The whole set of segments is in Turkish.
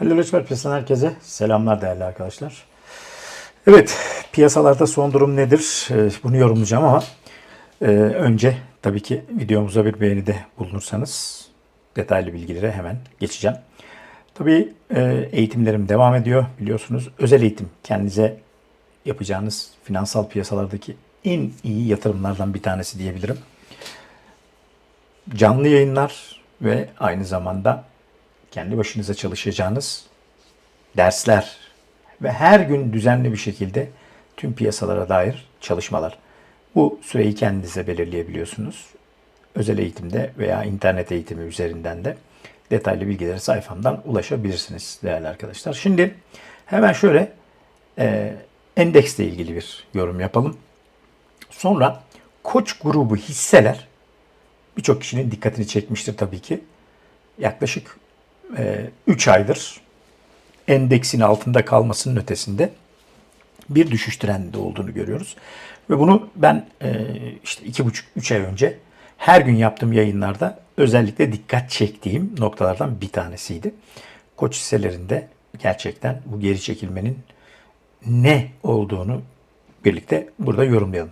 Halil Ölçmer Piyasadan herkese selamlar değerli arkadaşlar. Evet, piyasalarda son durum nedir? Ee, Bunu yorumlayacağım ama e, önce tabii ki videomuza bir beğenide bulunursanız detaylı bilgilere hemen geçeceğim. Tabii e, eğitimlerim devam ediyor biliyorsunuz. Özel eğitim kendinize yapacağınız finansal piyasalardaki en iyi yatırımlardan bir tanesi diyebilirim. Canlı yayınlar ve aynı zamanda kendi başınıza çalışacağınız dersler ve her gün düzenli bir şekilde tüm piyasalara dair çalışmalar. Bu süreyi kendinize belirleyebiliyorsunuz. Özel eğitimde veya internet eğitimi üzerinden de detaylı bilgilere sayfamdan ulaşabilirsiniz değerli arkadaşlar. Şimdi hemen şöyle e, endeksle ilgili bir yorum yapalım. Sonra Koç grubu hisseler birçok kişinin dikkatini çekmiştir tabii ki. Yaklaşık 3 aydır endeksin altında kalmasının ötesinde bir düşüş trendinde olduğunu görüyoruz. Ve bunu ben e, işte iki buçuk üç ay önce her gün yaptığım yayınlarda özellikle dikkat çektiğim noktalardan bir tanesiydi. Koç hisselerinde gerçekten bu geri çekilmenin ne olduğunu birlikte burada yorumlayalım.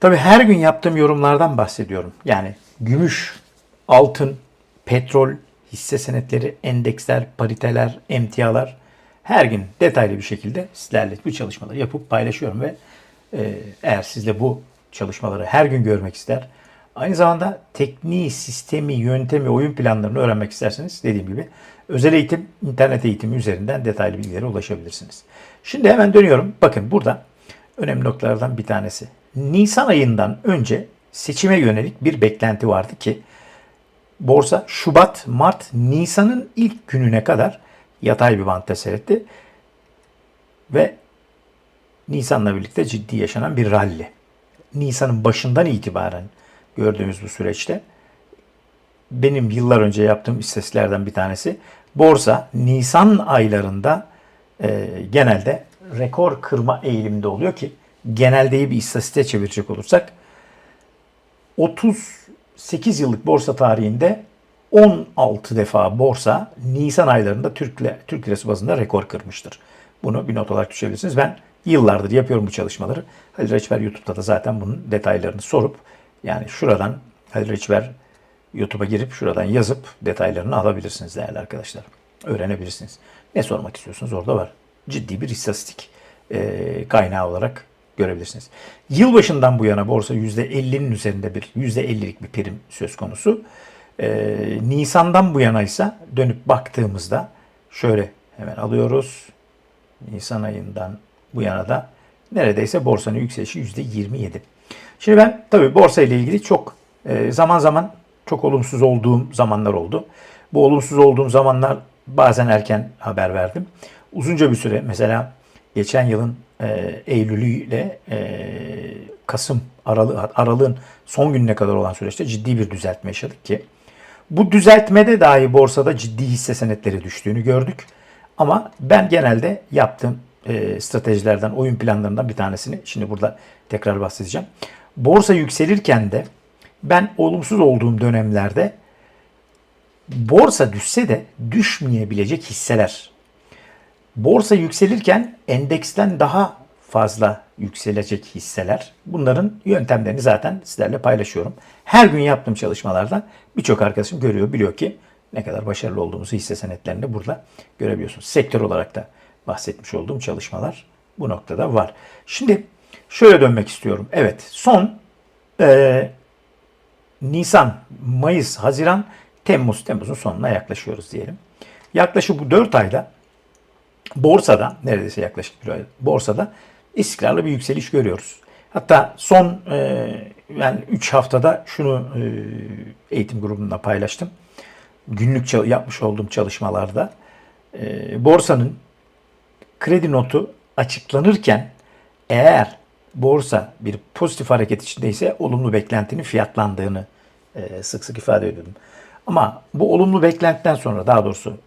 Tabii her gün yaptığım yorumlardan bahsediyorum. Yani gümüş, altın, petrol, hisse senetleri, endeksler, pariteler, emtialar her gün detaylı bir şekilde sizlerle bu çalışmaları yapıp paylaşıyorum ve e, eğer siz de bu çalışmaları her gün görmek ister, aynı zamanda tekniği, sistemi, yöntemi, oyun planlarını öğrenmek isterseniz dediğim gibi özel eğitim, internet eğitimi üzerinden detaylı bilgilere ulaşabilirsiniz. Şimdi hemen dönüyorum. Bakın burada önemli noktalardan bir tanesi. Nisan ayından önce seçime yönelik bir beklenti vardı ki borsa Şubat, Mart, Nisan'ın ilk gününe kadar yatay bir bantta seyretti. Ve Nisan'la birlikte ciddi yaşanan bir rally. Nisan'ın başından itibaren gördüğümüz bu süreçte benim yıllar önce yaptığım istatistiklerden bir tanesi borsa Nisan aylarında e, genelde rekor kırma eğiliminde oluyor ki geneldeyi bir istatistiğe çevirecek olursak 30 8 yıllık borsa tarihinde 16 defa borsa Nisan aylarında Türk, Türk lirası bazında rekor kırmıştır. Bunu bir not olarak düşebilirsiniz. Ben yıllardır yapıyorum bu çalışmaları. Halil Reçber YouTube'da da zaten bunun detaylarını sorup yani şuradan Halil Reçber YouTube'a girip şuradan yazıp detaylarını alabilirsiniz değerli arkadaşlar. Öğrenebilirsiniz. Ne sormak istiyorsunuz orada var. Ciddi bir istatistik kaynağı olarak görebilirsiniz. Yılbaşından bu yana borsa %50'nin üzerinde bir %50'lik bir prim söz konusu. Ee, Nisan'dan bu yana ise dönüp baktığımızda şöyle hemen alıyoruz. Nisan ayından bu yana da neredeyse borsanın yükselişi %27. Şimdi ben tabii borsa ile ilgili çok e, zaman zaman çok olumsuz olduğum zamanlar oldu. Bu olumsuz olduğum zamanlar bazen erken haber verdim. Uzunca bir süre mesela geçen yılın e, Eylül'ü ile e, Kasım aralı, aralığın son gününe kadar olan süreçte ciddi bir düzeltme yaşadık ki bu düzeltmede dahi borsada ciddi hisse senetleri düştüğünü gördük. Ama ben genelde yaptığım e, stratejilerden, oyun planlarından bir tanesini şimdi burada tekrar bahsedeceğim. Borsa yükselirken de ben olumsuz olduğum dönemlerde borsa düşse de düşmeyebilecek hisseler Borsa yükselirken endeksten daha fazla yükselecek hisseler. Bunların yöntemlerini zaten sizlerle paylaşıyorum. Her gün yaptığım çalışmalardan birçok arkadaşım görüyor, biliyor ki ne kadar başarılı olduğumuzu hisse senetlerinde burada görebiliyorsunuz. Sektör olarak da bahsetmiş olduğum çalışmalar bu noktada var. Şimdi şöyle dönmek istiyorum. Evet son e, Nisan, Mayıs, Haziran, Temmuz, Temmuz'un sonuna yaklaşıyoruz diyelim. Yaklaşık bu 4 ayda borsada neredeyse yaklaşık bir ay borsada istikrarlı bir yükseliş görüyoruz. Hatta son e, yani 3 haftada şunu e, eğitim grubunda paylaştım. Günlük yapmış olduğum çalışmalarda e, borsanın kredi notu açıklanırken eğer borsa bir pozitif hareket içindeyse olumlu beklentinin fiyatlandığını e, sık sık ifade ediyordum. Ama bu olumlu beklentiden sonra daha doğrusu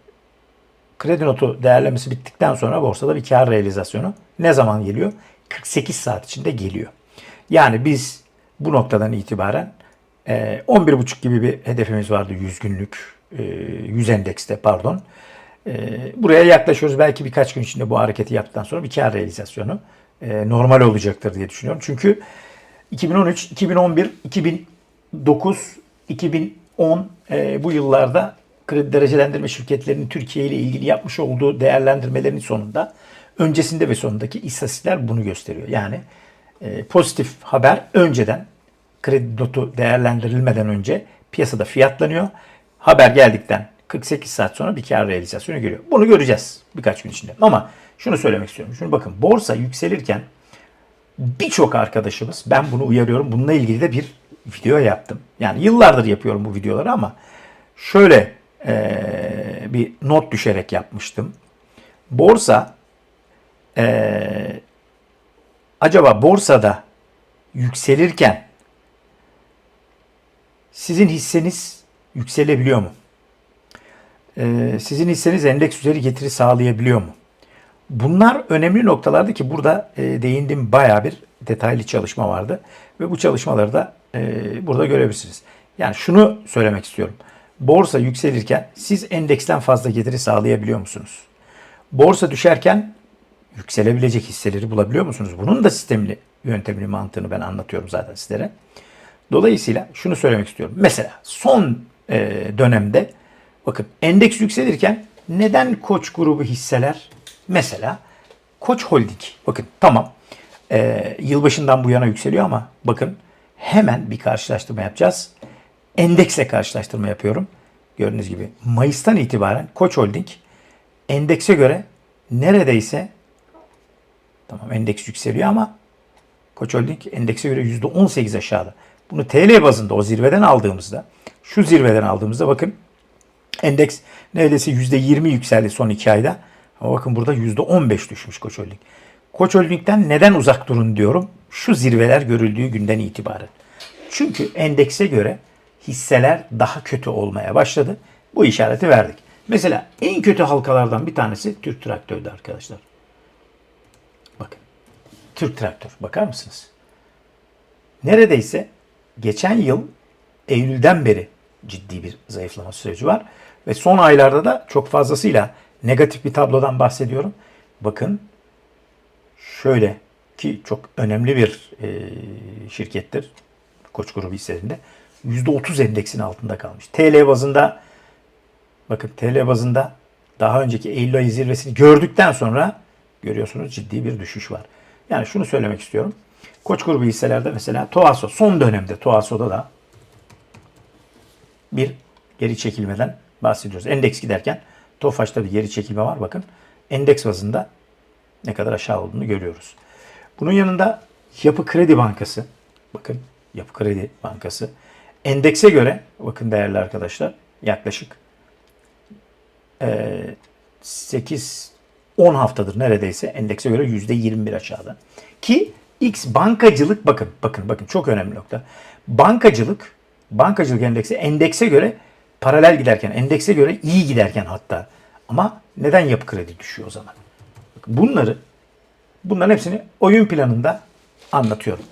kredi notu değerlemesi bittikten sonra borsada bir kar realizasyonu ne zaman geliyor? 48 saat içinde geliyor. Yani biz bu noktadan itibaren 11,5 gibi bir hedefimiz vardı 100 günlük 100 endekste pardon. Ee, buraya yaklaşıyoruz. Belki birkaç gün içinde bu hareketi yaptıktan sonra bir kar realizasyonu e, normal olacaktır diye düşünüyorum. Çünkü 2013, 2011, 2009, 2010 e, bu yıllarda kredi derecelendirme şirketlerinin Türkiye ile ilgili yapmış olduğu değerlendirmelerin sonunda öncesinde ve sonundaki istatistikler bunu gösteriyor. Yani e, pozitif haber önceden kredi notu değerlendirilmeden önce piyasada fiyatlanıyor. Haber geldikten 48 saat sonra bir kar realizasyonu geliyor. Bunu göreceğiz birkaç gün içinde. Ama şunu söylemek istiyorum. Şunu bakın borsa yükselirken birçok arkadaşımız ben bunu uyarıyorum. Bununla ilgili de bir video yaptım. Yani yıllardır yapıyorum bu videoları ama şöyle eee, bir not düşerek yapmıştım. Borsa eee, acaba borsada yükselirken sizin hisseniz yükselebiliyor mu? Ee, sizin hisseniz endeks üzeri getiri sağlayabiliyor mu? Bunlar önemli noktalardı ki burada e, değindiğim baya bir detaylı çalışma vardı. Ve bu çalışmaları da e, burada görebilirsiniz. Yani şunu söylemek istiyorum. Borsa yükselirken siz endeksten fazla getiri sağlayabiliyor musunuz? Borsa düşerken yükselebilecek hisseleri bulabiliyor musunuz? Bunun da sistemli yöntemini, mantığını ben anlatıyorum zaten sizlere. Dolayısıyla şunu söylemek istiyorum. Mesela son e, dönemde bakın endeks yükselirken neden Koç grubu hisseler mesela Koç Holding bakın tamam e, yılbaşından bu yana yükseliyor ama bakın hemen bir karşılaştırma yapacağız. Endeksle karşılaştırma yapıyorum. Gördüğünüz gibi Mayıs'tan itibaren Koç Holding endekse göre neredeyse tamam endeks yükseliyor ama Koç Holding endekse göre %18 aşağıda. Bunu TL bazında o zirveden aldığımızda, şu zirveden aldığımızda bakın endeks neredeyse %20 yükseldi son 2 ayda. Ama bakın burada %15 düşmüş Koç Holding. Koç Holding'den neden uzak durun diyorum? Şu zirveler görüldüğü günden itibaren. Çünkü endekse göre hisseler daha kötü olmaya başladı. Bu işareti verdik. Mesela en kötü halkalardan bir tanesi Türk Traktör'dü arkadaşlar. Bakın. Türk Traktör. Bakar mısınız? Neredeyse geçen yıl Eylül'den beri ciddi bir zayıflama süreci var. Ve son aylarda da çok fazlasıyla negatif bir tablodan bahsediyorum. Bakın şöyle ki çok önemli bir e, şirkettir. Koç grubu hisselerinde. %30 endeksin altında kalmış. TL bazında bakın TL bazında daha önceki Eylül ayı zirvesini gördükten sonra görüyorsunuz ciddi bir düşüş var. Yani şunu söylemek istiyorum. Koç grubu hisselerde mesela Toaso son dönemde Toaso'da da bir geri çekilmeden bahsediyoruz. Endeks giderken Tofaş'ta bir geri çekilme var. Bakın endeks bazında ne kadar aşağı olduğunu görüyoruz. Bunun yanında Yapı Kredi Bankası bakın Yapı Kredi Bankası endekse göre bakın değerli arkadaşlar yaklaşık 8 10 haftadır neredeyse endekse göre %21 aşağıda. Ki X bankacılık bakın bakın bakın çok önemli nokta. Bankacılık bankacılık endeksi endekse göre paralel giderken endekse göre iyi giderken hatta ama neden yapı kredi düşüyor o zaman? Bunları bunların hepsini oyun planında anlatıyorum.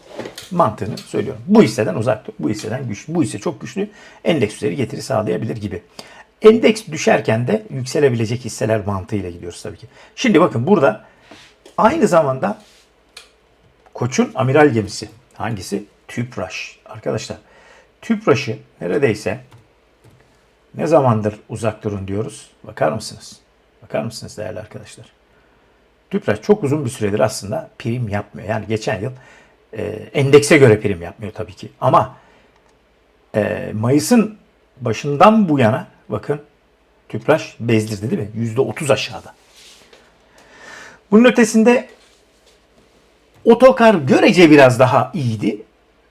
Mantığını söylüyorum. Bu hisseden uzak dur. Bu hisseden güçlü. Bu hisse çok güçlü. Endeks üzeri getiri sağlayabilir gibi. Endeks düşerken de yükselebilecek hisseler mantığıyla gidiyoruz tabii ki. Şimdi bakın burada aynı zamanda Koç'un amiral gemisi. Hangisi? Tüpraş. Arkadaşlar Tüpraş'ı neredeyse ne zamandır uzak durun diyoruz. Bakar mısınız? Bakar mısınız değerli arkadaşlar? Tüpraş çok uzun bir süredir aslında prim yapmıyor. Yani geçen yıl e, endekse göre prim yapmıyor tabii ki. Ama e, Mayıs'ın başından bu yana bakın Tüpraş bezdirdi değil mi? %30 aşağıda. Bunun ötesinde Otokar görece biraz daha iyiydi.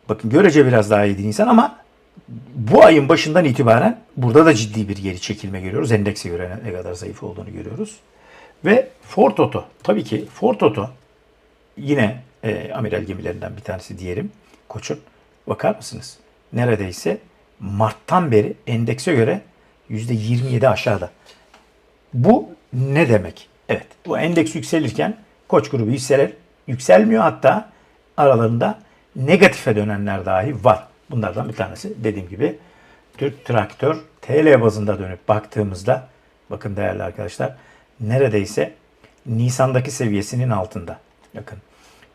Bakın görece biraz daha iyiydi insan ama bu ayın başından itibaren burada da ciddi bir geri çekilme görüyoruz. Endekse göre ne kadar zayıf olduğunu görüyoruz. Ve Ford Oto. Tabii ki Ford Oto yine e, amiral gemilerinden bir tanesi diyelim. Koç'un. Bakar mısınız? Neredeyse Mart'tan beri endekse göre %27 aşağıda. Bu ne demek? Evet bu endeks yükselirken Koç grubu hisseler yükselmiyor hatta aralarında negatife dönenler dahi var. Bunlardan bir tanesi dediğim gibi Türk Traktör TL bazında dönüp baktığımızda Bakın değerli arkadaşlar neredeyse Nisan'daki seviyesinin altında. Bakın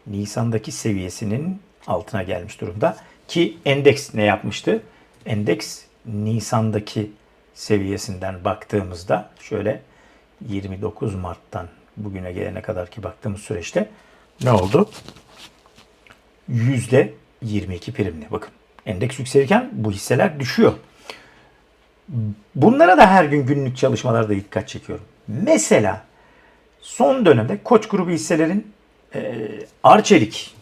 Nisan'daki seviyesinin altına gelmiş durumda. Ki endeks ne yapmıştı? Endeks Nisan'daki seviyesinden baktığımızda şöyle 29 Mart'tan bugüne gelene kadar ki baktığımız süreçte ne oldu? Yüzde 22 primli. Bakın endeks yükselirken bu hisseler düşüyor. Bunlara da her gün günlük çalışmalarda dikkat çekiyorum. Mesela son dönemde Koç grubu hisselerin e, Arçelik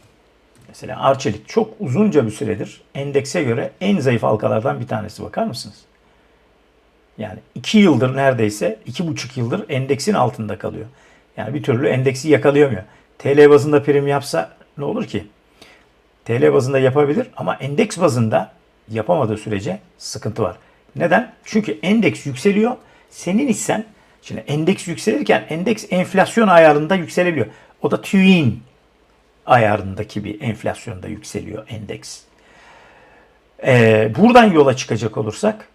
mesela Arçelik çok uzunca bir süredir endekse göre en zayıf halkalardan bir tanesi bakar mısınız? Yani iki yıldır neredeyse iki buçuk yıldır endeksin altında kalıyor. Yani bir türlü endeksi yakalayamıyor. TL bazında prim yapsa ne olur ki? TL bazında yapabilir ama endeks bazında yapamadığı sürece sıkıntı var. Neden? Çünkü endeks yükseliyor. Senin hissen şimdi endeks yükselirken endeks enflasyon ayarında yükselebiliyor. O da TÜİ'nin ayarındaki bir enflasyonda yükseliyor endeks. Ee, buradan yola çıkacak olursak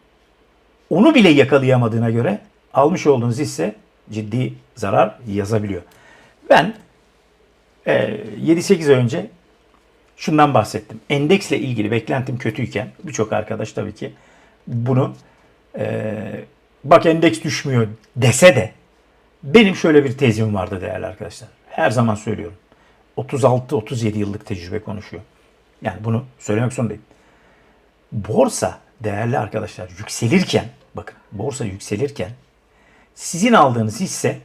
onu bile yakalayamadığına göre almış olduğunuz hisse ciddi zarar yazabiliyor. Ben e, 7-8 ay önce şundan bahsettim. Endeksle ilgili beklentim kötüyken birçok arkadaş tabii ki bunu e, bak endeks düşmüyor dese de benim şöyle bir tezim vardı değerli arkadaşlar. Her zaman söylüyorum. 36-37 yıllık tecrübe konuşuyor. Yani bunu söylemek zorundayım. Borsa değerli arkadaşlar yükselirken bakın borsa yükselirken sizin aldığınız hisse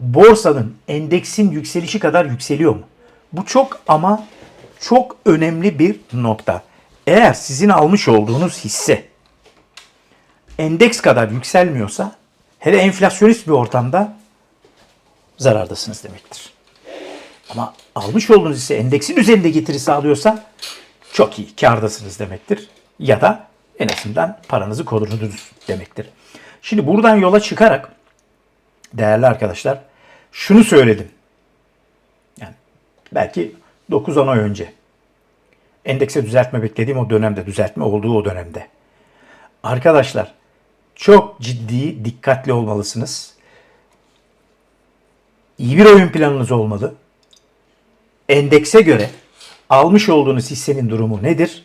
borsanın endeksin yükselişi kadar yükseliyor mu? Bu çok ama çok önemli bir nokta. Eğer sizin almış olduğunuz hisse endeks kadar yükselmiyorsa hele enflasyonist bir ortamda zarardasınız demektir. Ama almış olduğunuz hisse endeksin üzerinde getiri sağlıyorsa çok iyi, kârdasınız demektir. Ya da en azından paranızı korudunuz demektir. Şimdi buradan yola çıkarak değerli arkadaşlar şunu söyledim. Yani belki 9-10 ay önce endekse düzeltme beklediğim o dönemde, düzeltme olduğu o dönemde. Arkadaşlar çok ciddi, dikkatli olmalısınız. İyi bir oyun planınız olmalı. Endekse göre almış olduğunuz hissenin durumu nedir?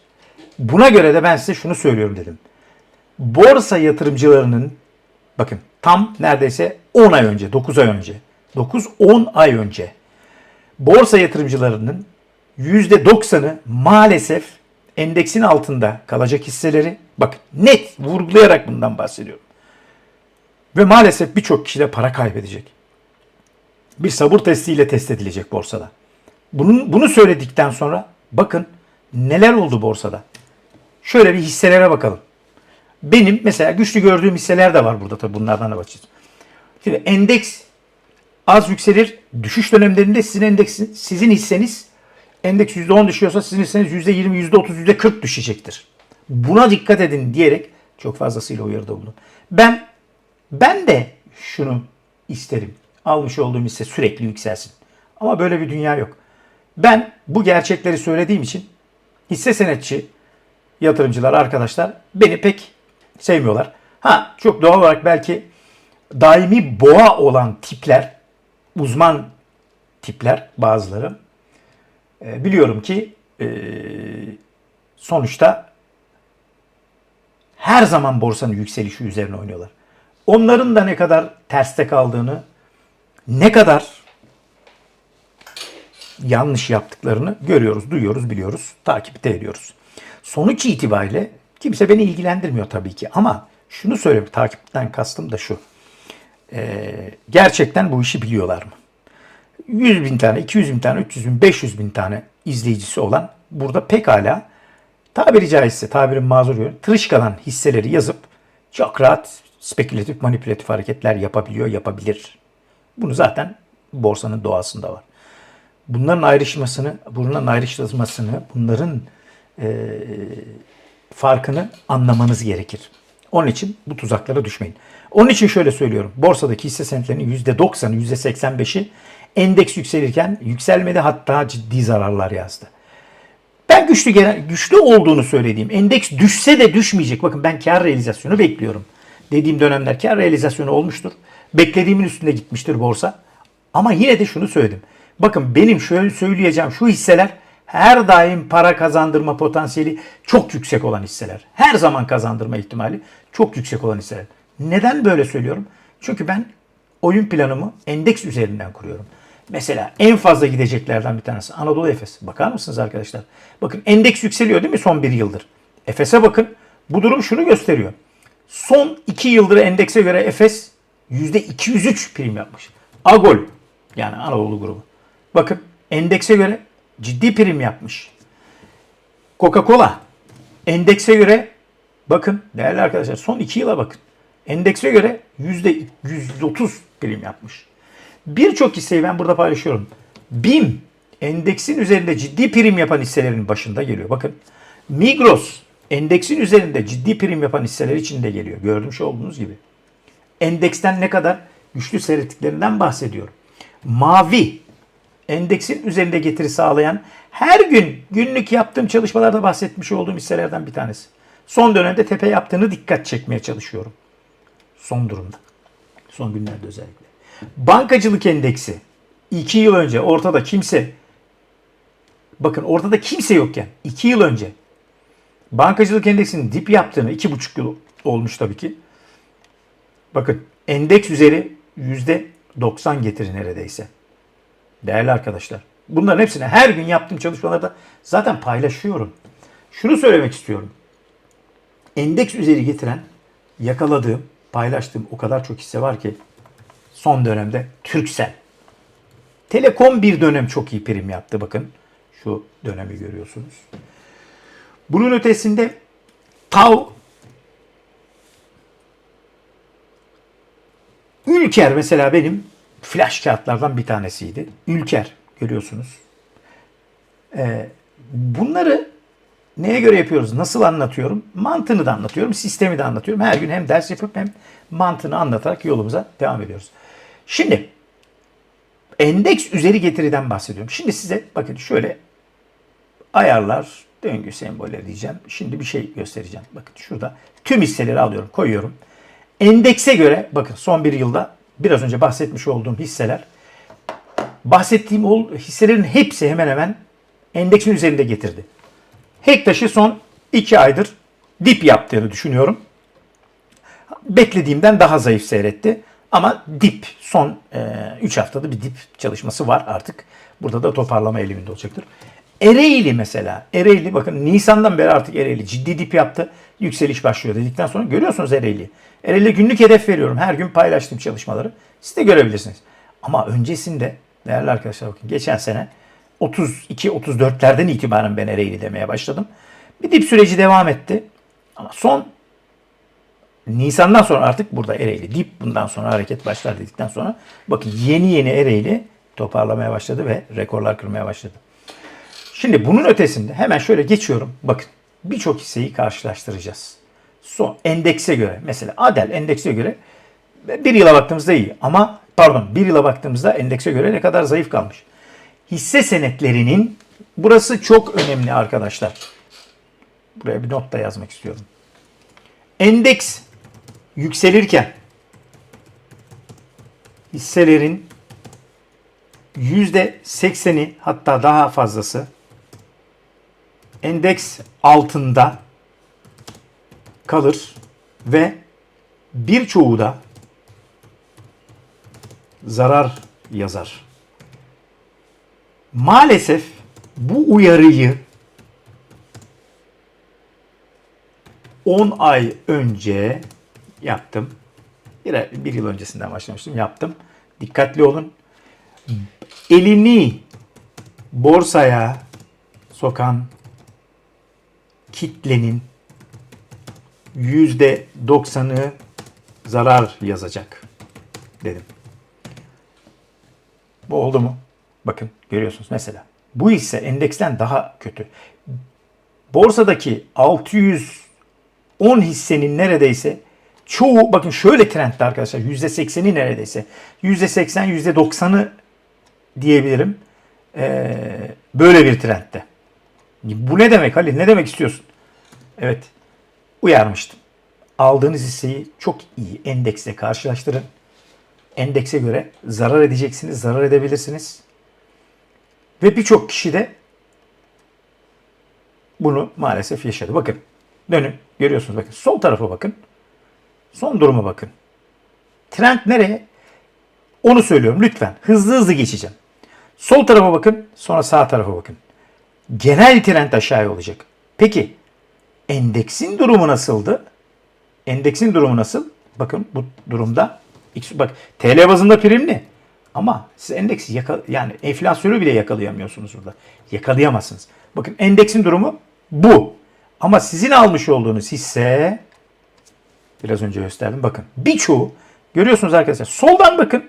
Buna göre de ben size şunu söylüyorum dedim. Borsa yatırımcılarının bakın tam neredeyse 10 ay önce, 9 ay önce, 9-10 ay önce borsa yatırımcılarının %90'ı maalesef endeksin altında kalacak hisseleri bak net vurgulayarak bundan bahsediyorum. Ve maalesef birçok kişi de para kaybedecek. Bir sabır testiyle test edilecek borsada. Bunun, bunu söyledikten sonra bakın neler oldu borsada. Şöyle bir hisselere bakalım. Benim mesela güçlü gördüğüm hisseler de var burada tabii bunlardan da bakacağız. Şimdi endeks az yükselir. Düşüş dönemlerinde sizin endeksin, sizin hisseniz endeks %10 düşüyorsa sizin hisseniz %20, %30, %40 düşecektir. Buna dikkat edin diyerek çok fazlasıyla uyarıda bulundum. Ben ben de şunu isterim. Almış olduğum hisse sürekli yükselsin. Ama böyle bir dünya yok. Ben bu gerçekleri söylediğim için hisse senetçi yatırımcılar, arkadaşlar beni pek sevmiyorlar. Ha çok doğal olarak belki daimi boğa olan tipler, uzman tipler bazıları e, biliyorum ki e, sonuçta her zaman borsanın yükselişi üzerine oynuyorlar. Onların da ne kadar terste kaldığını, ne kadar yanlış yaptıklarını görüyoruz, duyuyoruz, biliyoruz, takipte ediyoruz. Sonuç itibariyle kimse beni ilgilendirmiyor tabii ki ama şunu söyleyeyim, takipten kastım da şu. Ee, gerçekten bu işi biliyorlar mı? 100 bin tane, 200 bin tane, 300 bin, 500 bin tane izleyicisi olan burada pekala tabiri caizse tabirin mazur görün tırışkalan hisseleri yazıp çok rahat spekülatif manipülatif hareketler yapabiliyor, yapabilir. Bunu zaten borsanın doğasında var. Bunların ayrışmasını, bunların ayrıştırılmasını, bunların e, farkını anlamanız gerekir. Onun için bu tuzaklara düşmeyin. Onun için şöyle söylüyorum. Borsadaki hisse senetlerinin %90'ı, %85'i endeks yükselirken yükselmedi hatta ciddi zararlar yazdı. Ben güçlü gelen, güçlü olduğunu söylediğim endeks düşse de düşmeyecek. Bakın ben kar realizasyonu bekliyorum. dediğim dönemler kar realizasyonu olmuştur. Beklediğimin üstünde gitmiştir borsa. Ama yine de şunu söyledim. Bakın benim şöyle söyleyeceğim şu hisseler her daim para kazandırma potansiyeli çok yüksek olan hisseler. Her zaman kazandırma ihtimali çok yüksek olan hisseler. Neden böyle söylüyorum? Çünkü ben oyun planımı endeks üzerinden kuruyorum. Mesela en fazla gideceklerden bir tanesi Anadolu Efes. Bakar mısınız arkadaşlar? Bakın endeks yükseliyor değil mi son bir yıldır? Efes'e bakın. Bu durum şunu gösteriyor. Son iki yıldır endekse göre Efes %203 prim yapmış. Agol yani Anadolu grubu. Bakın endekse göre ciddi prim yapmış. Coca-Cola endekse göre bakın değerli arkadaşlar son iki yıla bakın. Endekse göre %130 prim yapmış. Birçok hisseyi ben burada paylaşıyorum. BİM endeksin üzerinde ciddi prim yapan hisselerin başında geliyor. Bakın Migros endeksin üzerinde ciddi prim yapan hisseler içinde geliyor. Görmüş olduğunuz gibi. Endeksten ne kadar güçlü seyrettiklerinden bahsediyorum. Mavi endeksin üzerinde getiri sağlayan her gün günlük yaptığım çalışmalarda bahsetmiş olduğum hisselerden bir tanesi. Son dönemde tepe yaptığını dikkat çekmeye çalışıyorum. Son durumda. Son günlerde özellikle. Bankacılık endeksi 2 yıl önce ortada kimse bakın ortada kimse yokken 2 yıl önce bankacılık endeksinin dip yaptığını 2,5 yıl olmuş tabii ki. Bakın endeks üzeri %90 getiri neredeyse. Değerli arkadaşlar. Bunların hepsini her gün yaptığım çalışmalarda zaten paylaşıyorum. Şunu söylemek istiyorum. Endeks üzeri getiren yakaladığım, paylaştığım o kadar çok hisse var ki son dönemde Türksel. Telekom bir dönem çok iyi prim yaptı bakın. Şu dönemi görüyorsunuz. Bunun ötesinde Tav Ülker mesela benim flash kağıtlardan bir tanesiydi. Ülker görüyorsunuz. Ee, bunları neye göre yapıyoruz? Nasıl anlatıyorum? Mantığını da anlatıyorum, sistemi de anlatıyorum. Her gün hem ders yapıp hem mantığını anlatarak yolumuza devam ediyoruz. Şimdi endeks üzeri getiriden bahsediyorum. Şimdi size bakın şöyle ayarlar, döngü sembolleri diyeceğim. Şimdi bir şey göstereceğim. Bakın şurada tüm hisseleri alıyorum, koyuyorum. Endekse göre bakın son bir yılda biraz önce bahsetmiş olduğum hisseler bahsettiğim o hisselerin hepsi hemen hemen endeksin üzerinde getirdi. Hektaş'ı son 2 aydır dip yaptığını düşünüyorum. Beklediğimden daha zayıf seyretti. Ama dip son 3 e, haftada bir dip çalışması var artık. Burada da toparlama eğiliminde olacaktır. Ereğli mesela. Ereğli bakın Nisan'dan beri artık Ereğli ciddi dip yaptı. Yükseliş başlıyor dedikten sonra görüyorsunuz Ereğli. Ereğli günlük hedef veriyorum. Her gün paylaştığım çalışmaları. Siz de görebilirsiniz. Ama öncesinde değerli arkadaşlar bakın geçen sene 32-34'lerden itibaren ben Ereğli demeye başladım. Bir dip süreci devam etti. Ama son Nisan'dan sonra artık burada Ereğli dip bundan sonra hareket başlar dedikten sonra bakın yeni yeni Ereğli toparlamaya başladı ve rekorlar kırmaya başladı. Şimdi bunun ötesinde hemen şöyle geçiyorum. Bakın birçok hisseyi karşılaştıracağız. Son endekse göre mesela Adel endekse göre bir yıla baktığımızda iyi ama pardon bir yıla baktığımızda endekse göre ne kadar zayıf kalmış. Hisse senetlerinin burası çok önemli arkadaşlar. Buraya bir not da yazmak istiyorum. Endeks yükselirken hisselerin %80'i hatta daha fazlası endeks altında kalır ve birçoğu da zarar yazar. Maalesef bu uyarıyı 10 ay önce yaptım. Bir, bir yıl öncesinden başlamıştım. Yaptım. Dikkatli olun. Elini borsaya sokan kitlenin yüzde doksanı zarar yazacak dedim. Bu oldu mu? Bakın görüyorsunuz mesela. Bu ise endeksten daha kötü. Borsadaki 610 hissenin neredeyse çoğu bakın şöyle trendde arkadaşlar %80'i neredeyse %80 %90'ı diyebilirim. Ee, böyle bir trendde. Bu ne demek Halil? Ne demek istiyorsun? Evet. Uyarmıştım. aldığınız hisseyi çok iyi endeksle karşılaştırın. Endekse göre zarar edeceksiniz, zarar edebilirsiniz. Ve birçok kişi de bunu maalesef yaşadı. Bakın dönün görüyorsunuz bakın sol tarafa bakın. Son duruma bakın. Trend nereye? Onu söylüyorum lütfen. Hızlı hızlı geçeceğim. Sol tarafa bakın sonra sağ tarafa bakın. Genel trend aşağıya olacak. Peki endeksin durumu nasıldı? Endeksin durumu nasıl? Bakın bu durumda bak TL bazında primli. Ama siz endeksi yaka, yani enflasyonu bile yakalayamıyorsunuz burada. Yakalayamazsınız. Bakın endeksin durumu bu. Ama sizin almış olduğunuz hisse biraz önce gösterdim. Bakın birçoğu görüyorsunuz arkadaşlar. Soldan bakın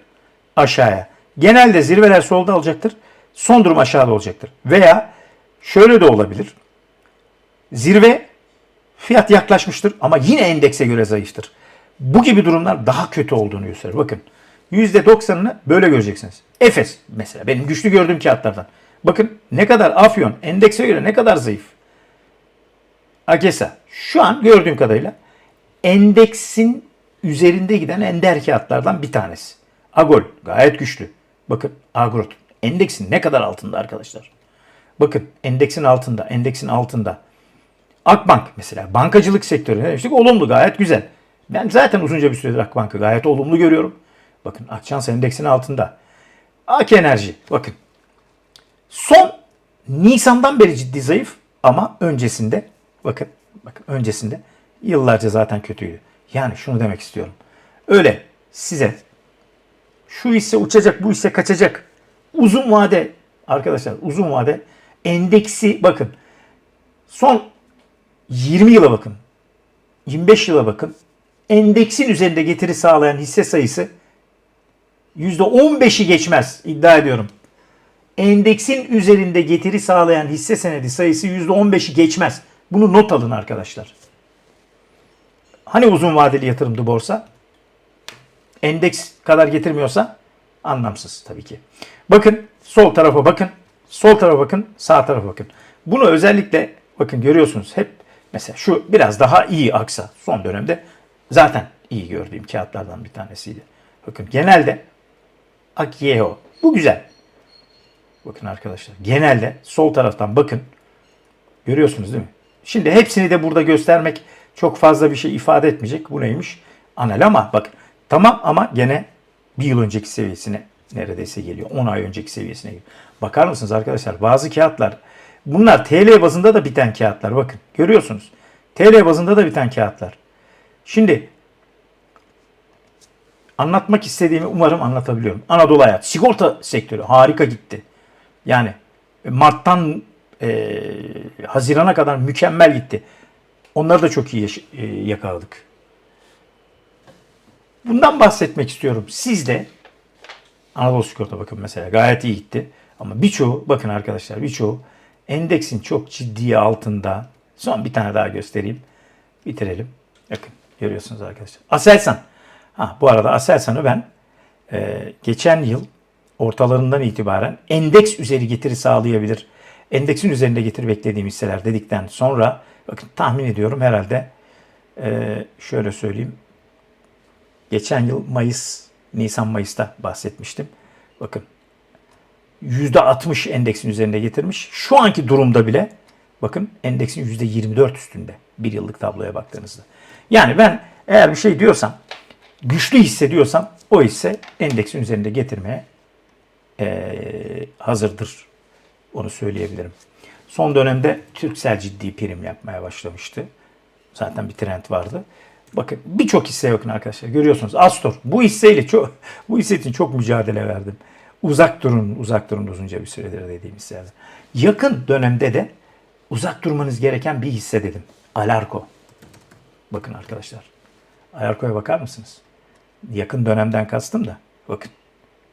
aşağıya. Genelde zirveler solda olacaktır. Son durum aşağıda olacaktır. Veya şöyle de olabilir. Zirve fiyat yaklaşmıştır ama yine endekse göre zayıftır. Bu gibi durumlar daha kötü olduğunu gösterir. Bakın %90'ını böyle göreceksiniz. Efes mesela benim güçlü gördüğüm kağıtlardan. Bakın ne kadar Afyon endekse göre ne kadar zayıf. Akesa şu an gördüğüm kadarıyla endeksin üzerinde giden ender kağıtlardan bir tanesi. Agol gayet güçlü. Bakın Agrot endeksin ne kadar altında arkadaşlar. Bakın endeksin altında, endeksin altında. Akbank mesela bankacılık sektörü ne demiştik? Olumlu gayet güzel. Ben zaten uzunca bir süredir Akbank'ı gayet olumlu görüyorum. Bakın Akçans endeksin altında. AK Enerji bakın. Son Nisan'dan beri ciddi zayıf ama öncesinde bakın bakın öncesinde yıllarca zaten kötüydü. Yani şunu demek istiyorum. Öyle size şu hisse uçacak, bu hisse kaçacak. Uzun vade arkadaşlar uzun vade endeksi bakın. Son 20 yıla bakın. 25 yıla bakın. Endeksin üzerinde getiri sağlayan hisse sayısı %15'i geçmez iddia ediyorum. Endeksin üzerinde getiri sağlayan hisse senedi sayısı %15'i geçmez. Bunu not alın arkadaşlar. Hani uzun vadeli yatırımdı borsa? Endeks kadar getirmiyorsa anlamsız tabii ki. Bakın sol tarafa bakın. Sol tarafa bakın, sağ tarafa bakın. Bunu özellikle bakın görüyorsunuz hep mesela şu biraz daha iyi aksa son dönemde zaten iyi gördüğüm kağıtlardan bir tanesiydi. Bakın genelde Akyeho bu güzel. Bakın arkadaşlar genelde sol taraftan bakın. Görüyorsunuz değil mi? Şimdi hepsini de burada göstermek çok fazla bir şey ifade etmeyecek. Bu neymiş? Anal ama bak tamam ama gene bir yıl önceki seviyesine neredeyse geliyor. 10 ay önceki seviyesine geliyor. Bakar mısınız arkadaşlar? Bazı kağıtlar bunlar TL bazında da biten kağıtlar. Bakın görüyorsunuz. TL bazında da biten kağıtlar. Şimdi anlatmak istediğimi umarım anlatabiliyorum. Anadolu Hayat sigorta sektörü harika gitti. Yani Mart'tan e, Haziran'a kadar mükemmel gitti. Onları da çok iyi e, yakaladık. Bundan bahsetmek istiyorum. Siz de Anadolu Sigorta bakın mesela gayet iyi gitti. Ama birçoğu bakın arkadaşlar birçoğu endeksin çok ciddi altında. Son bir tane daha göstereyim. Bitirelim. Bakın görüyorsunuz arkadaşlar. Aselsan. Ha, bu arada Aselsan'ı ben e, geçen yıl ortalarından itibaren endeks üzeri getiri sağlayabilir. Endeksin üzerinde getiri beklediğim hisseler dedikten sonra bakın tahmin ediyorum herhalde e, şöyle söyleyeyim. Geçen yıl Mayıs, Nisan Mayıs'ta bahsetmiştim. Bakın %60 endeksin üzerinde getirmiş. Şu anki durumda bile bakın endeksin %24 üstünde bir yıllık tabloya baktığınızda. Yani ben eğer bir şey diyorsam, güçlü hissediyorsam o hisse endeksin üzerinde getirmeye eee, hazırdır. Onu söyleyebilirim. Son dönemde Türksel ciddi prim yapmaya başlamıştı. Zaten bir trend vardı. Bakın birçok hisseye bakın arkadaşlar. Görüyorsunuz Astor. Bu hisseyle çok bu hisse için çok mücadele verdim. Uzak durun, uzak durun uzunca bir süredir dediğim hisselerden. Yakın dönemde de uzak durmanız gereken bir hisse dedim. Alarko. Bakın arkadaşlar. Alarko'ya bakar mısınız? Yakın dönemden kastım da. Bakın.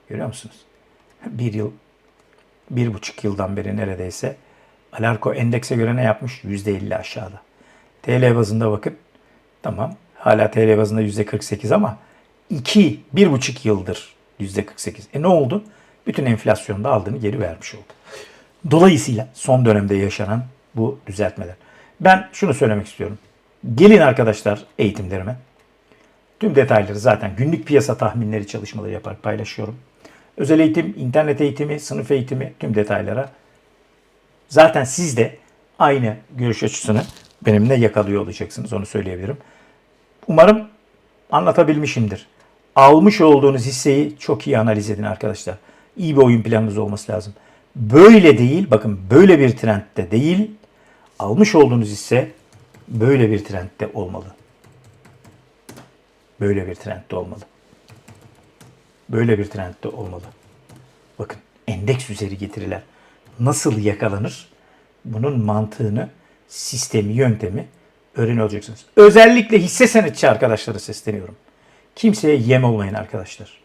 Görüyor musunuz? Bir yıl, bir buçuk yıldan beri neredeyse Alarko endekse göre ne yapmış? %50 aşağıda. TL bazında bakın. Tamam. Hala TL bazında %48 ama 2, bir buçuk yıldır %48. E ne oldu? Bütün enflasyonda aldığını geri vermiş oldu. Dolayısıyla son dönemde yaşanan bu düzeltmeler. Ben şunu söylemek istiyorum. Gelin arkadaşlar eğitimlerime. Tüm detayları zaten günlük piyasa tahminleri çalışmaları yaparak paylaşıyorum. Özel eğitim, internet eğitimi, sınıf eğitimi tüm detaylara zaten siz de aynı görüş açısını benimle yakalıyor olacaksınız onu söyleyebilirim. Umarım anlatabilmişimdir. Almış olduğunuz hisseyi çok iyi analiz edin arkadaşlar. İyi bir oyun planınız olması lazım. Böyle değil, bakın böyle bir trendde değil, almış olduğunuz hisse böyle bir trendde olmalı. Böyle bir trendde olmalı. Böyle bir trendde olmalı. Bakın endeks üzeri getiriler nasıl yakalanır? Bunun mantığını, sistemi, yöntemi öğreniyor olacaksınız. Özellikle hisse senetçi arkadaşlara sesleniyorum. Kimseye yem olmayın arkadaşlar.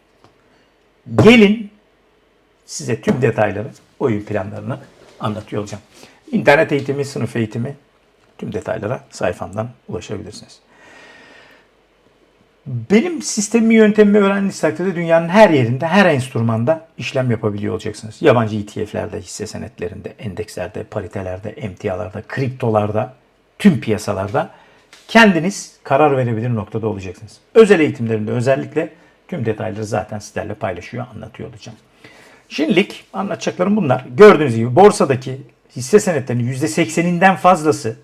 Gelin size tüm detayları, oyun planlarını anlatıyor olacağım. İnternet eğitimi, sınıf eğitimi tüm detaylara sayfamdan ulaşabilirsiniz. Benim sistemimi, yöntemimi öğrendiğiniz takdirde dünyanın her yerinde, her enstrümanda işlem yapabiliyor olacaksınız. Yabancı ETF'lerde, hisse senetlerinde, endekslerde, paritelerde, emtialarda, kriptolarda, tüm piyasalarda kendiniz karar verebilir noktada olacaksınız. Özel eğitimlerimde özellikle tüm detayları zaten sizlerle paylaşıyor, anlatıyor olacağım. Şimdilik anlatacaklarım bunlar. Gördüğünüz gibi borsadaki hisse senetlerinin %80'inden fazlası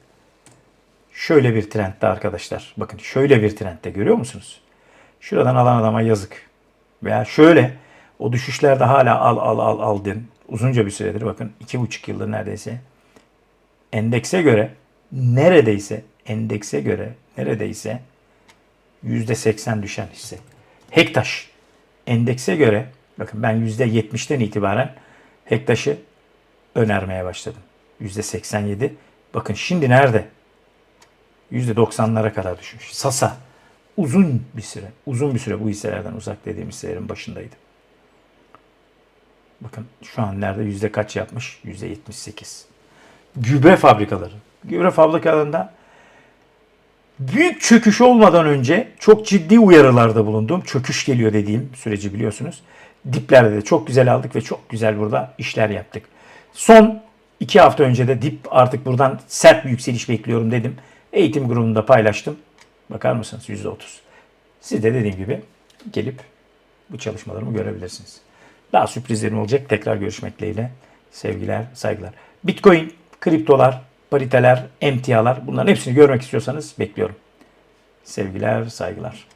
şöyle bir trendde arkadaşlar. Bakın şöyle bir trendde görüyor musunuz? Şuradan alan adama yazık. Veya şöyle o düşüşlerde hala al al al al din. Uzunca bir süredir bakın iki buçuk yıldır neredeyse. Endekse göre neredeyse endekse göre neredeyse yüzde seksen düşen hisse. Hektaş endekse göre bakın ben yüzde yetmişten itibaren Hektaş'ı önermeye başladım. Yüzde seksen yedi. Bakın şimdi nerede? %90'lara kadar düşmüş. Sasa uzun bir süre, uzun bir süre bu hisselerden uzak dediğim hisselerin başındaydı. Bakın şu an nerede yüzde kaç yapmış? Yüzde 78. Gübre fabrikaları. Gübre fabrikalarında büyük çöküş olmadan önce çok ciddi uyarılarda bulundum. Çöküş geliyor dediğim süreci biliyorsunuz. Diplerde de çok güzel aldık ve çok güzel burada işler yaptık. Son iki hafta önce de dip artık buradan sert bir yükseliş bekliyorum dedim. Eğitim grubunda paylaştım. Bakar mısınız? %30. Siz de dediğim gibi gelip bu çalışmalarımı görebilirsiniz. Daha sürprizlerim olacak. Tekrar görüşmek dileğiyle. Sevgiler, saygılar. Bitcoin, kriptolar, pariteler, emtialar bunların hepsini görmek istiyorsanız bekliyorum. Sevgiler, saygılar.